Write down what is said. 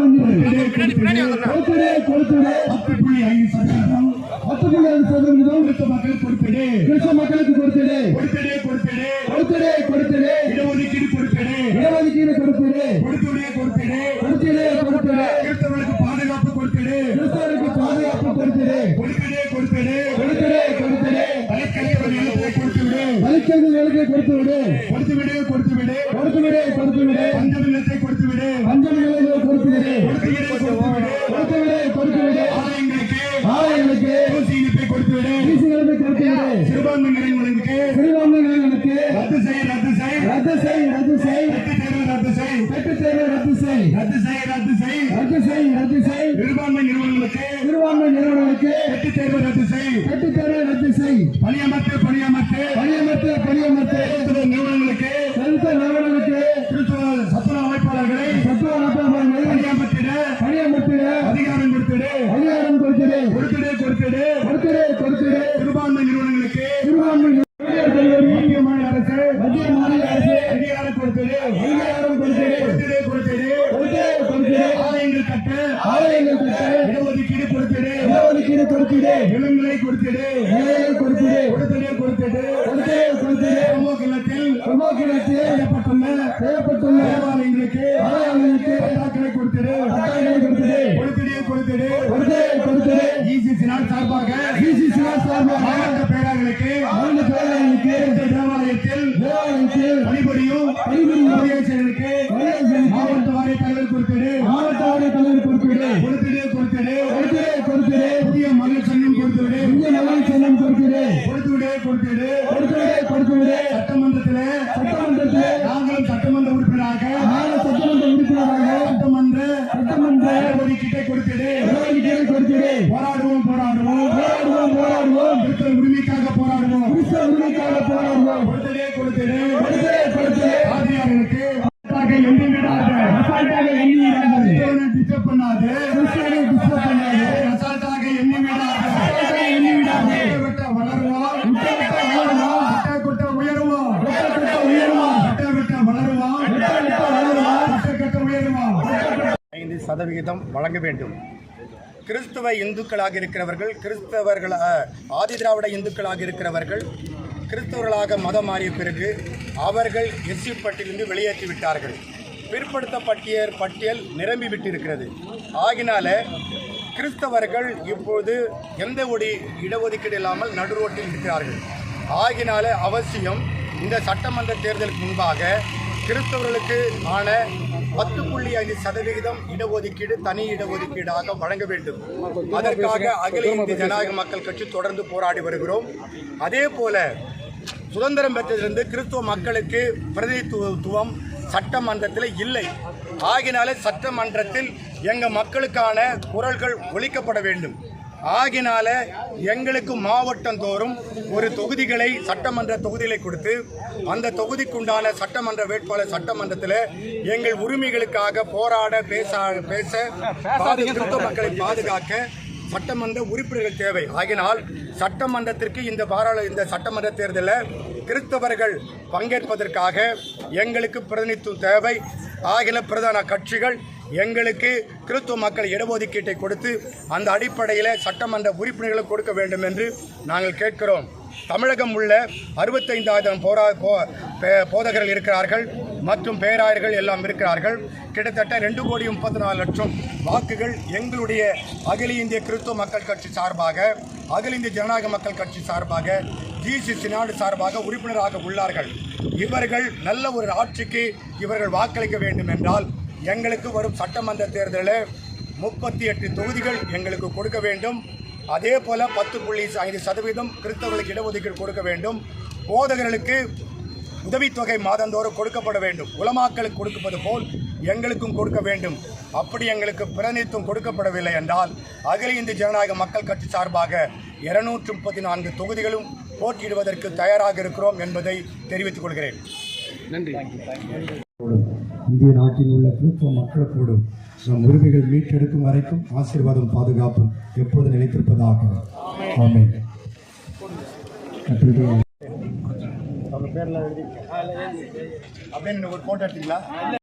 மக்களுக்கு கொடுத்துடு கொடுத்துடு கொடுத்துடு கொடுத்துடு கொடுத்துடு இடஒதுக்கீடு கொடுத்துடு இடஒதுக்கீடு கொடுத்துடு கொடுத்துடு கொடுத்துடு கொடுத்துடு கொடுத்துடு கிறிஸ்தவர்களுக்கு பாதுகாப்பு கொடுத்துடு கிறிஸ்தவருக்கு பாதுகாப்பு கொடுத்துடு கொடுத்துடு வலிக்கிறது நிலத்தை கொடுத்து விடு. கொடுத்துவிடு கொடுத்துவிடு கொடுத்து விடு. கொடுத்து விடு. பஞ்சம் நிலத்தை கொடுத்துவிடு பஞ்சம் நிலையை கொடுத்து விடு கொடுத்துவிடு கொடுத்துவிடு கொடுத்து விடு கொடுத்து விடு. ஆலயங்களுக்கு. ஆலயங்களுக்கு. தூசி இனிப்பை கொடுத்துவிடு வீசி நிலத்தை கொடுத்து விடு. சிறுபான்மை நிறைங்களுக்கு சிறுபான்மையினருக்கு. ரத்து செய் ரத்து செய். ரத்து செய் ரத்து செய். வெட்டு தேர்வு ரத்து செய். வெட்டு தேர்வை ரத்து செய். ரத்து செய் ரத்து செய். ரத்து செய் ரத்து செய். சிறுபான்மை நிறுவனங்களுக்கு. சிறுபான்மை நிறுவனங்களுக்கு. வெட்டு தேர்வு ரத்து செய். வெட்டு தேர்வை ரத்து செய். பணியமர்த்து பணியமர்த்து பணியமர்த்து கிறிஸ்துவ நிறுவனங்களுக்கு செலுத்த நிறுவனங்களுக்கு கிறிஸ்துவ சத்துண அமைப்பாளர்களை சத்துவ அமைப்பாளர்களை பணியமர்த்திட பணியமர்த்திட அதிகாரம் கொடுத்துடு அதிகாரம் கொடுத்துடு கொடுத்துடு கொடுத்துடு கொடுத்துடு கொடுத்துடு சிறுபான்மை நிறுவனங்களுக்கு சிறுபான்மை மத்திய மாநில அரசு மத்திய மாநில அரசு அதிகாரம் கொடுத்துடு அதிகாரம் கொடுத்துடு கொடுத்துடு கொடுத்துடு கொடுத்துடு கொடுத்துடு ஆலயங்கள் கட்ட ஆலயங்கள் கட்ட இடஒதுக்கீடு கொடுத்துடு இடஒதுக்கீடு கொடுத்துடு நிலங்களை கொடுத்துடு நிலையை கொடுத்துடு கொடுத்துடு கொடுத்துடு சமூகத்தில் சமூகத்தில் செய்யப்பட்டுள்ள செய்யப்பட்டுள்ள தேவாலயங்களுக்கு ஆலயங்களுக்கு பட்டாக்களை கொடுத்துடு பட்டாக்களை கொடுத்துடு கொடுத்துடு கொடுத்துடு கொடுத்துடு கொடுத்துடு இசிசி நாள் சார்பாக பிசிசி சார்பாக மாவட்ட பேராங்களுக்கு பேரவைக்கு இந்த தேவாலயத்தில் தேவாலயத்தில் பணிபுரியும் பணிபுரியும் கொடுத்துவிடு கொடுத்துவிடு கொடுத்துவிடு கொடுத்துவிடு சட்டமன்றத்தில் சட்டமன்றத்தில் நாங்களும் சட்டமன்ற உறுப்பினராக நாலு சட்டமன்ற உறுப்பினராக சட்டமன்ற சட்டமன்ற ஒதுக்கீட்டை கொடுத்துடு நடவடிக்கைகளை கொடுத்துவிடு போராடுவோம் போராடுவோம். போராடுவோம் போராடுவோம். கிறிஸ்தவ உரிமைக்காக போராடுவோம். கிறிஸ்தவ உரிமைக்காக போராடுவோம். கொடுத்துடு கொடுத்துடு கொடுத்துடு கொடுத்துடு ஆதியாருக்கு எண்ணி விடாத அசால்ட்டாக எண்ணி விடாதே. கிறிஸ்தவனை டிஸ்டர்ப் பண்ணாது. சதவிகிதம் வழங்க வேண்டும். கிறிஸ்தவ இந்துக்களாக இருக்கிறவர்கள் கிறிஸ்தவர்கள் அஹ், ஆதிதிராவிட இந்துக்களாக இருக்கிறவர்கள் கிறிஸ்தவர்களாக மதம் மாறிய பிறகு அவர்கள் எஸ்சி பட்டியலிருந்து வெளியேற்றி விட்டார்கள். பிற்படுத்த பட்டியல் பட்டியல் நிரம்பி விட்டிருக்கிறது. ஆகினால கிறிஸ்தவர்கள் இப்போது எந்த ஒரு இடஒதுக்கீடு இல்லாமல் நடுரோட்டில் இருக்கிறார்கள். ஆகினால அவசியம் இந்த சட்டமன்ற தேர்தலுக்கு முன்பாக கிறிஸ்தவர்களுக்கு ஆன பத்து புள்ளி ஐந்து சதவிகிதம் இடஒதுக்கீடு தனி இடஒதுக்கீடாக வழங்க வேண்டும். அதற்காக அகில இந்திய ஜனநாயக மக்கள் கட்சி தொடர்ந்து போராடி வருகிறோம். அதே போல சுதந்திரம் பெற்றதிலிருந்து கிறிஸ்துவ மக்களுக்கு பிரதிநிதித்துவம் சட்டமன்றத்தில் இல்லை. ஆகினாலே சட்டமன்றத்தில் எங்கள் மக்களுக்கான குரல்கள் ஒழிக்கப்பட வேண்டும். ஆகினால எங்களுக்கு மாவட்டம் தோறும் ஒரு தொகுதிகளை சட்டமன்ற தொகுதிகளை கொடுத்து அந்த தொகுதிக்குண்டான சட்டமன்ற வேட்பாளர் சட்டமன்றத்தில் எங்கள் உரிமைகளுக்காக போராட பேச பேச கிறிஸ்தவ மக்களை பாதுகாக்க சட்டமன்ற உறுப்பினர்கள் தேவை. ஆகினால் சட்டமன்றத்திற்கு இந்த பாராள இந்த சட்டமன்ற தேர்தலில் கிறிஸ்தவர்கள் பங்கேற்பதற்காக எங்களுக்கு பிரதிநிதித்துவம் தேவை. ஆகில பிரதான கட்சிகள் எங்களுக்கு கிறிஸ்துவ மக்கள் இடஒதுக்கீட்டை கொடுத்து அந்த அடிப்படையில் சட்டமன்ற உறுப்பினர்களை கொடுக்க வேண்டும் என்று நாங்கள் கேட்கிறோம். தமிழகம் உள்ள அறுபத்தைந்தாயிரம் போரா போ பே- போதகர்கள் இருக்கிறார்கள். மற்றும் பேராயர்கள் எல்லாம் இருக்கிறார்கள். கிட்டத்தட்ட ரெண்டு கோடி முப்பத்தி நாலு லட்சம் வாக்குகள் எங்களுடைய அகில இந்திய கிறிஸ்துவ மக்கள் கட்சி சார்பாக அகில இந்திய ஜனநாயக மக்கள் கட்சி சார்பாக ஜிசி நாடு சார்பாக உறுப்பினராக உள்ளார்கள். இவர்கள் நல்ல ஒரு ஆட்சிக்கு இவர்கள் வாக்களிக்க வேண்டும் என்றால் எங்களுக்கு வரும் சட்டமன்ற தேர்தலில் முப்பத்தி எட்டு தொகுதிகள் எங்களுக்கு கொடுக்க வேண்டும். அதே போல பத்து புள்ளி ஐந்து சதவீதம் கிறிஸ்தவர்களுக்கு இடஒதுக்கீடு கொடுக்க வேண்டும். போதகர்களுக்கு உதவித்தொகை மாதந்தோறும் கொடுக்கப்பட வேண்டும். உலமாக்களுக்கு கொடுப்பது போல் எங்களுக்கும் கொடுக்க வேண்டும். அப்படி எங்களுக்கு பிரதிநிதித்துவம் கொடுக்கப்படவில்லை என்றால் அகில இந்திய ஜனநாயக மக்கள் கட்சி சார்பாக இருநூற்று முப்பத்தி நான்கு தொகுதிகளும் போட்டியிடுவதற்கு தயாராக இருக்கிறோம் என்பதை தெரிவித்துக் கொள்கிறேன். இந்திய நாட்டில் உள்ள கிறிஸ்தவ மக்களுக்கோடு நம் உரிமைகள் மீட்டெடுக்கும் வரைக்கும் ஆசீர்வாதம் பாதுகாப்பும் எப்போது நிலைத்திருப்பதாக. அப்படின்னு ஒரு போட்டோ எடுத்தீங்களா?